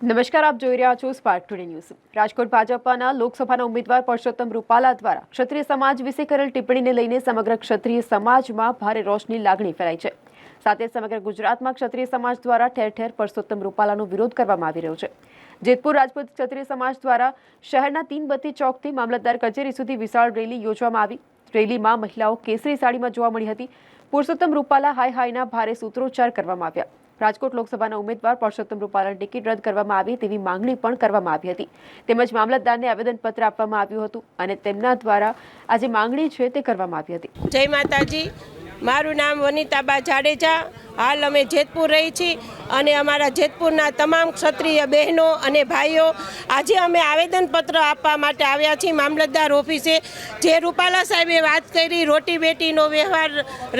નમસ્કાર, આપ જોઈ રહ્યા છો સ્પાર્ક ટુડે ન્યૂઝ રાજકોટ ભાજપના લોકસભાના ઉમેદવાર પરસોત્તમ રૂપાલા દ્વારા ક્ષત્રિય સમાજ વિશે કરેલ ટિપ્પણીને લઈને સમગ્ર ક્ષત્રિય સમાજમાં ભારે રોષની લાગણી ફેલાઈ છે. સાથે સમગ્ર ગુજરાતમાં ક્ષત્રિય સમાજ દ્વારા ઠેર ઠેર પરસોત્તમ રૂપાલાનો વિરોધ કરવામાં આવી રહ્યો છે. જેતપુર રાજપૂત ક્ષત્રિય સમાજ દ્વારા શહેરના તીનબત્તી ચોકથી મામલતદાર કચેરી સુધી વિશાળ રેલી યોજવામાં આવી. રેલીમાં મહિલાઓ કેસરી સાડીમાં જોવા મળી હતી. પુરુષોત્તમ રૂપાલા હાય હાયના ભારે સૂત્રોચ્ચાર કરવામાં આવ્યા. રાજકોટ લોકસભાના ઉમેદવાર પરસોત્તમ રૂપાલાની ટિકિટ રદ કરવામાં આવે તેવી માંગણી પણ કરવામાં આવી હતી. તેમજ મામલતદારને આવેદનપત્ર આપવામાં આવ્યું હતું અને તેમના દ્વારા આ જે માંગણી છે તે કરવામાં આવી હતી. જય માતાજી. મારું નામ વનિતાબા જાડેજા. હાલ અમે જેતપુર રહી છીએ અને અમારા જેતપુરના તમામ ક્ષત્રિય બહેનો અને ભાઈઓ આજે અમે આવેદનપત્ર આપવા માટે આવ્યા છીએ મામલતદાર ઓફિસે. જે રૂપાલા સાહેબે વાત કરી રોટી બેટીનો વ્યવહાર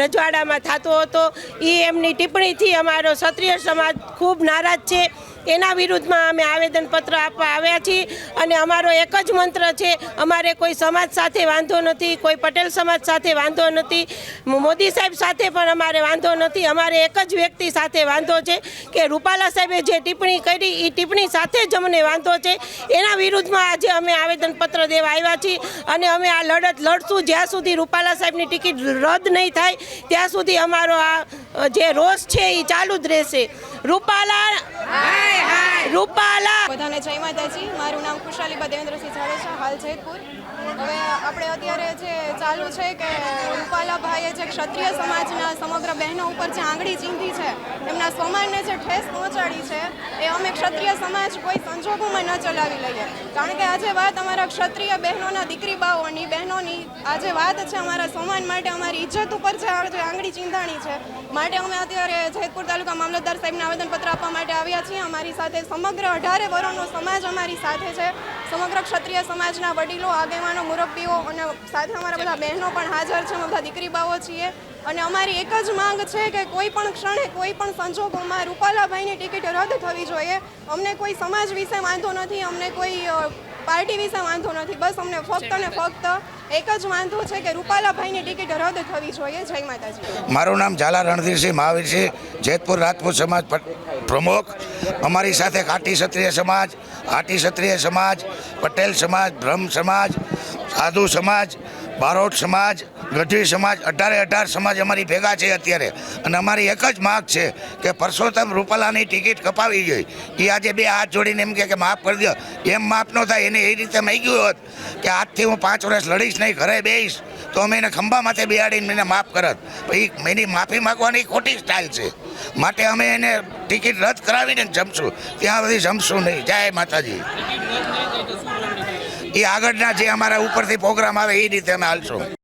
રજવાડામાં થતો હતો. એ એમની ટિપ્પણીથી અમારો ક્ષત્રિય સમાજ ખૂબ નારાજ છે. એના વિરુદ્ધમાં અમે આવેદનપત્ર આપવા આવ્યા છીએ અને અમારો એક જ મંત્ર છે, અમારે કોઈ સમાજ સાથે વાંધો નથી, કોઈ પટેલ સમાજ સાથે વાંધો નથી, મોદી સાહેબ સાથે પણ અમારે વાંધો નથી, અમારે એક જ વ્યક્તિ સાથે વાંધો છે કે રૂપાલા સાહેબે જે ટિપ્પણી કરી એ ટિપ્પણી સાથે જ અમને વાંધો છે. એના વિરુદ્ધમાં આજે અમે આવેદનપત્ર દેવા આવ્યા છીએ અને અમે આ લડત લડશું. જ્યાં સુધી રૂપાલા સાહેબની ટિકિટ રદ નહીં થાય, ત્યાં સુધી અમારો આ જે રોષ છે એ ચાલુ જ રહેશે. રૂપાલા રૂપાલા. બધાને જય માતાજી. મારું નામ ખુશાલી દેવેન્દ્રસિંહ જાડેજા હાલ જયપુર. હવે આપણે અત્યારે જે ચાલુ છે કે રૂપાલાભાઈએ જે ક્ષત્રિય સમાજના સમગ્ર બહેનો ઉપર જે આંગળી ચીંધી છે, એમના સ્વમાનને જે ઠેસ પહોંચાડી છે, એ અમે ક્ષત્રિય સમાજ કોઈ સંજોગોમાં ન ચલાવી લઈએ. કારણ કે આજે વાત અમારા ક્ષત્રિય બહેનોના દીકરી બાઓની બહેનોની આજે વાત છે અમારા સ્વમાન માટે અમારી ઇજ્જત ઉપર જે આંગળી ચીંધાણી છે, માટે અમે અત્યારે જેતપુર તાલુકા મામલતદાર સાહેબને આવેદનપત્ર આપવા માટે આવ્યા છીએ. અમારી સાથે સમગ્ર અઢારે વર્ણનો સમાજ અમારી સાથે છે. સમગ્ર ક્ષત્રિય સમાજના વડીલો, આગેવાનો, મુરબ્બીઓ અને સાથે અમારા બધા બહેનો પણ હાજર છે. અમે બધા દીકરી બાઓ છીએ. અને અમારી એક જ માંગ છે કે કોઈ પણ ક્ષણે, કોઈ પણ સંજોગોમાં રૂપાલાભાઈની ટિકિટ રદ થવી જોઈએ. અમને કોઈ સમાજ વિશે વાંધો નથી, અમને કોઈ પાર્ટી વિશે વાંધો નથી. બસ અમને ફક્ત ને ફક્ત એક જ વાંધો છે કે રૂપાલાભાઈની ટિકિટ રદ થવી જોઈએ. જય માતાજી. મારું નામ ઝાલા રણધીરસિંહ મહાવીરસિંહ, જેતપુર રાજપૂત સમાજ પ્રમુખ. અમારી સાથે ઘાટી ક્ષત્રિય સમાજ આટી ક્ષત્રિય સમાજ, પટેલ સમાજ, બ્રહ્મ સમાજ, સાધુ સમાજ, બારોટ સમાજ ગઢવી સમાજ, અઢારે અઢાર સમાજ અમારી ભેગા છે અત્યારે. અને અમારી એક જ માગ છે કે પરસોત્તમ રૂપાલાની ટિકિટ કપાવી જોઈએ. એ આજે બે હાથ જોડીને એમ કે માફ કરી દો એમ માફ ન થાય, એને એ રીતે ગયું હોત કે આજથી હું પાંચ વર્ષ લડીશ નહીં, ઘરે બેહીશ, તો અમે એને ખંભા માથે બેહાડીને એને માફ કરત. પછી એની માફી માગવાની ખોટી સ્ટાઇલ છે. માટે અમે એને ટિકિટ રદ કરાવીને જમશું. ત્યાં સુધી જમશું નહીં. જય માતાજી. એ આગળના જે અમારા ઉપરથી પ્રોગ્રામ આવે એ રીતે અમે હાલશું.